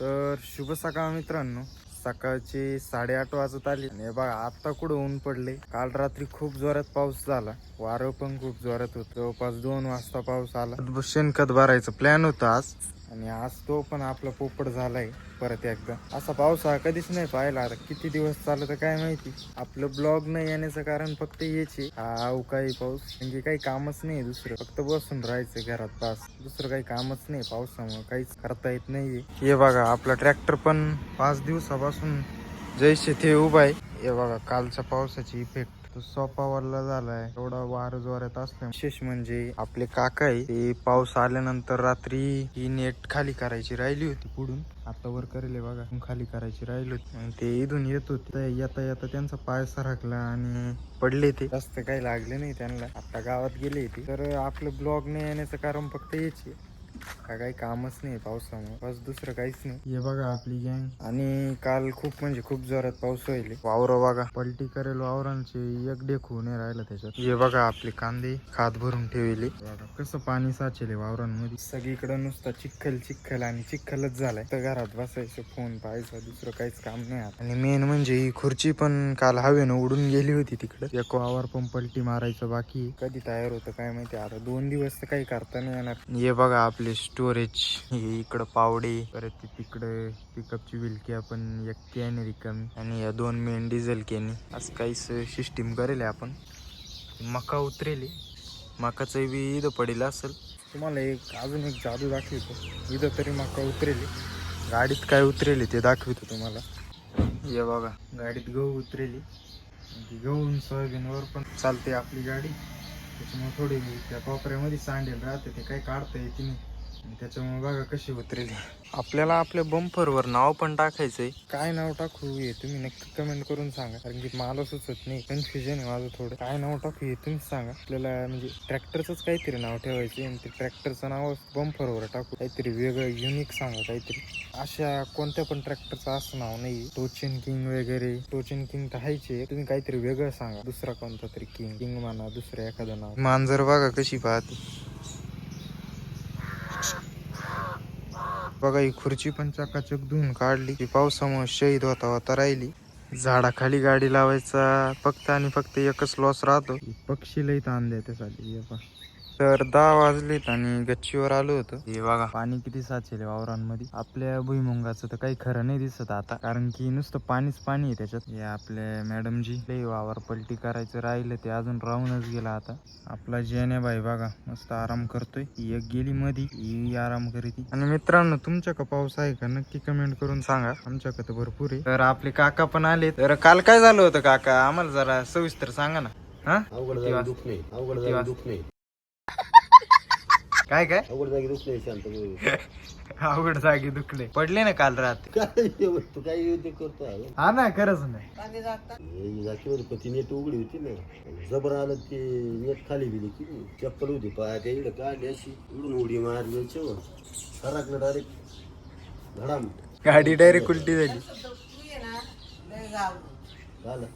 तर शुभ सकाळ मित्रांनो. सकाळचे साडेआठ वाजत आले. आणि बघा आता कुठं ऊन पडले? काल रात्री खूप जोरात पाऊस झाला. वारं पण खूप जोरात होत. जवळपास दोन वाजता पाऊस आला. शेणखत भरायचं प्लॅन होता आज. आणि आज तो पण आपला पोपट झालाय परत एकदा. असा पाऊस हा कधीच नाही पाहिला. आता किती दिवस चालत काय माहिती? आपलं ब्लॉग नाही येण्याचं कारण फक्त हेच आहे. हा अवकाळी पाऊस. म्हणजे काही कामच नाही दुसरं. फक्त बसून राहायचं घरात पास दुसरं काही कामच नाही पावसामुळे. काहीच करता येत नाहीये. हे बघा आपला ट्रॅक्टर पण पाच दिवसापासून जैसे ते उभा आहे. हे बघा कालच्या पावसाची इफेक्ट तो सोपावरला झालाय. एवढा वार जोरात असल्या विशेष म्हणजे आपले काका आहे ते पाऊस आल्यानंतर रात्री ही नेट खाली करायची राहिली होती पुढून. आता वर करेल बघा. खाली करायची राहिली होती. आणि ते इथून येत होते. येता येता त्यांचा पाय सरकला आणि पडले ते. जास्त काही लागले नाही त्यांना. आता गावात गेले ते. तर आपलं ब्लॉग नाही येण्याचं कारण फक्त हेच आहे. का काही कामच नाही पावसामुळे. बस दुसरं काहीच नाही. हे बघा आपली गँग. आणि काल खूप म्हणजे खूप जोरात पाऊस व्हायले. वावर बघा. पलटी करेल वावरांचे एक देखू नाही राहिलं त्याच्यात. हे बघा आपले कांदे खात भरून ठेवले. कसं पाणी साचेले वावरांमध्ये. सगळीकडे नुसता चिखल चिखल आणि चिखलच झालाय. तर घरात बसायचं फोन पाहायचं दुसरं काहीच काम नाही आता. आणि मेन म्हणजे ही खुर्ची पण काल हवेनं उडून गेली होती तिकडे. एक वावर पण पलटी मारायचं बाकी. कधी तयार होतं काय माहिती आता दोन दिवस तर काही करता नाही येणार. हे बघा आपले आपले स्टोरेज हे इकडं पावडे परत ते तिकडे पिकअपची विलकी आपण एक कॅन रिकामी. आणि या दोन मेन डिझेल कॅनी असं काहीच सिस्टीम करेल आपण. मका उतरेल मकाचं बी इथं पडेल असेल. तुम्हाला एक अजून एक जादू दाखवतो. इथं तरी मका उतरेल गाडीत काय उतरेल ते दाखवतो तुम्हाला. हे बघा गाडीत गहू उतरेली गहू सोयाबीनवर पण चालते आपली गाडी. त्याच्यामुळे थोडी त्या कोपऱ्यामध्ये सांडेल राहते ते काही काढता येते नाही. त्याच्यामुळे बघा कशी उतरेली. आपल्याला आपल्या बंपरवर नाव पण टाकायचंय. काय नाव टाकू हे तुम्ही नक्की कमेंट करून सांगा. कारण की मला सुचत नाही. कन्फ्युजन आहे माझं थोडं. काय नाव टाकू हे तुम्हीच सांगा. आपल्याला म्हणजे ट्रॅक्टरचंच काहीतरी नाव ठेवायचं आणि ते ट्रॅक्टरचं नाव बंपरवर टाकू. काहीतरी वेगळं युनिक सांगा काहीतरी. अशा कोणत्या पण ट्रॅक्टरचं असं नाव नाही टोचन किंग वगैरे. टोचन किंग तर हायचे. तुम्ही काहीतरी वेगळं सांगा. दुसरा कोणता तरी किंग किंग म्हणा दुसरं एखादं नाव. मांजर बघा कशी पाहते. बघा ही खुर्ची पण चकाचक धुवून काढली. ती पावसामुळे शहीद होता होता राहिली. झाडाखाली गाडी लावायचा फक्त आणि फक्त एकच लॉस राहतो. पक्षी लई ताण द्या त्यासाठी तर दहा वाजलेत आणि गच्चीवर आलो होतो. हे बघा. पाणी किती साचेल वावरांमध्ये. आपल्या भुईमुंगाचं तर काही खरं नाही दिसत आता. कारण की नुसतं पाणीच पाणी आहे त्याच्यात. हे आपल्या मॅडमजी लई वावर पलटी करायचं राहिलं ते अजून राहूनच गेला आता. आपला जेने बाई बघा मस्त आराम करतोय. एक गेली मधी ही आराम करीत. आणि मित्रांनो तुमच्या का पाऊस आहे का? नक्की कमेंट करून सांगा. आमच्याकडे तर भरपूर आहे. तर आपले काका पण आले तर काल काय झालं होतं काका? आम्हाला जरा सविस्तर सांगा ना. हा? अवघड? दुख नाही अवघड? दुख नाही काय काय? अवघड जागी दुख नाही शांत. अवघड जागी दुखले. पडले ना काल रात्री. काय तू काय युद्ध करतो आहे? हा ना खरंच नाही हे जातीवर पती नेट उघडी होती ना. जबर आलं ते नेट खाली गेली की चप्पल होती पाया त्या इकडे काढली अशी. इकडून उडी मारली याच्यावर. सरकलं डायरेक्ट धडाम. गाडी डायरेक्ट उलटी झाली. झालं.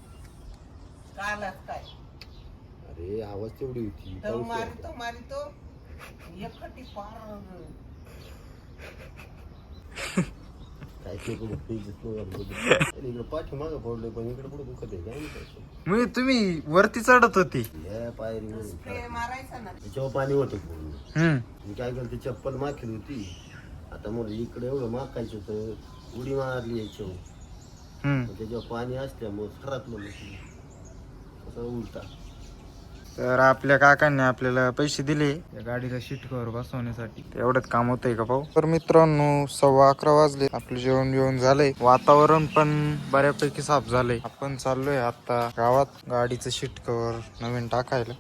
अरे आवाज तेवढी होती. पाऊस म्हणजे तुम्ही वरती चढत होती. त्याच्यावर पाणी होतं मी काय केलं ती चप्पल माखली होती. आता मग इकडे एवढं माखायचं तर उडी मारली याच्यावर. त्याच्यावर पाणी असल्यामुळे खराबलं मग ते. असं उलटा. तर आपल्या काकांनी आपल्याला पैसे दिले. या गाडीला शीट कवर बसवण्यासाठी. एवढंच काम होतंय का भाऊ? तर मित्रांनो सव्वा अकरा वाजले. आपलं जेवण जेवण झालंय. वातावरण पण बऱ्यापैकी साफ झालंय. आपण चाललोय आता गावात. गाडीचं शीट कवर नवीन टाकायला.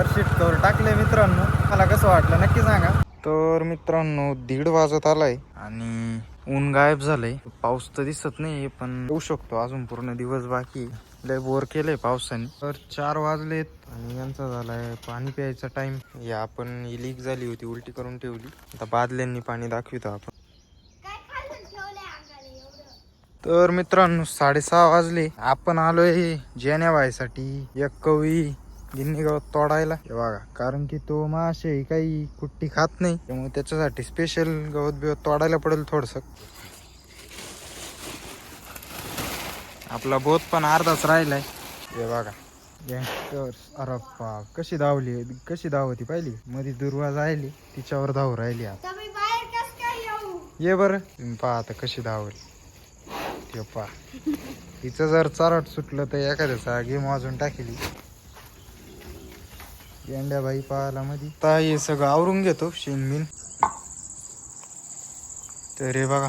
तर टाकले मित्रांनो. मला कसं वाटलं नक्की सांगा. तर मित्रांनो दीड वाजत आलाय आणि ऊन गायब झालंय. पाऊस तर दिसत नाही पण येऊ शकतो. अजून पूर्ण दिवस बाकी आहे. लय बोर केलंय पावसाने. तर चार वाजलेत आणि यांचा झालाय पाणी प्यायचा टाइम या आपण ही लीक झाली होती उलटी करून ठेवली. आता बादल्यांनी पाणी दाखवितो आपण. तर मित्रांनो साडेसहा वाजले. आपण आलोय जेण्या व्हायसाठी एक कवी गिन्नी गवत तोडायला. हे बघा कारण की तो मासे काही कुट्टी खात नाही. त्यामुळे त्याच्यासाठी स्पेशल गवत बिवत तोडायला पडेल थोडस. आपला बोत पण अर्धाच राहिलाय. हे बघा गँगस्टर अरे बाप कशी धावली कशी धावती पाहिली? मध्ये दुर्वा जायली तिच्यावर धाव राहिली ये बर. पहा आता कशी धावली. ते पहा. तिचं जर चारट सुटलं तर एखाद्याचा गेम वाजून टाकेली. गेंड्याबाई पाहायला मध्ये आता हे सगळं आवरून घेतो शेणबिन. तर हे बघा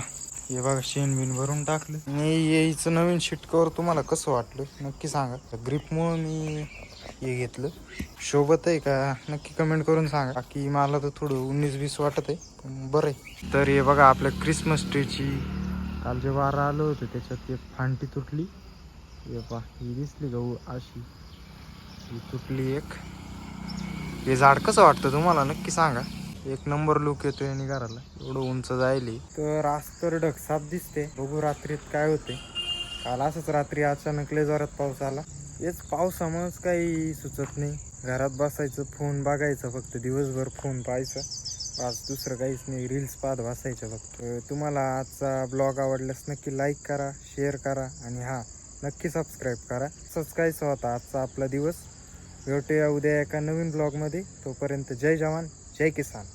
हे बघा शेणबिन भरून टाकलं. मी यायचं नवीन शिटकावर तुम्हाला कसं वाटलं नक्की सांगा. ग्रीपमुळं मी हे घेतलं. सोबत आहे का नक्की कमेंट करून सांगा. बाकी मला तर थोडं उन्नीस वीस वाटत आहे पण बरं आहे. तर हे बघा आपल्या क्रिसमस ट्रीची काल जे वारा आलं होतं त्याच्यात एक फांटी तुटली. हे पा ही दिसली गहू अशी. ही तुटली एक. हे झाड कसं वाटतं तुम्हाला? नक्की सांगा. एक नंबर लुक येतोय आणि घराला. एवढं उंच जायली. तर आज तर ढग साफ दिसते बघू रात्रीत काय होते काल असंच रात्री अचानक लय जोरात पाऊस आला. हेच पावसामुळेच काही सुचत नाही. घरात बसायचं फोन बघायचं फक्त. दिवसभर फोन पाहायचं. आज दुसरं काहीच नाही. रील्स पाहत बसायचं फक्त. तुम्हाला आजचा ब्लॉग आवडल्यास नक्की लाईक करा शेअर करा आणि हां नक्की सबस्क्राईब करा. सबस्क्राईबचा होता आजचा आपला दिवस. भेटूया उद्या एका नवीन ब्लॉगमध्ये तोपर्यंत जय जवान जय किसान.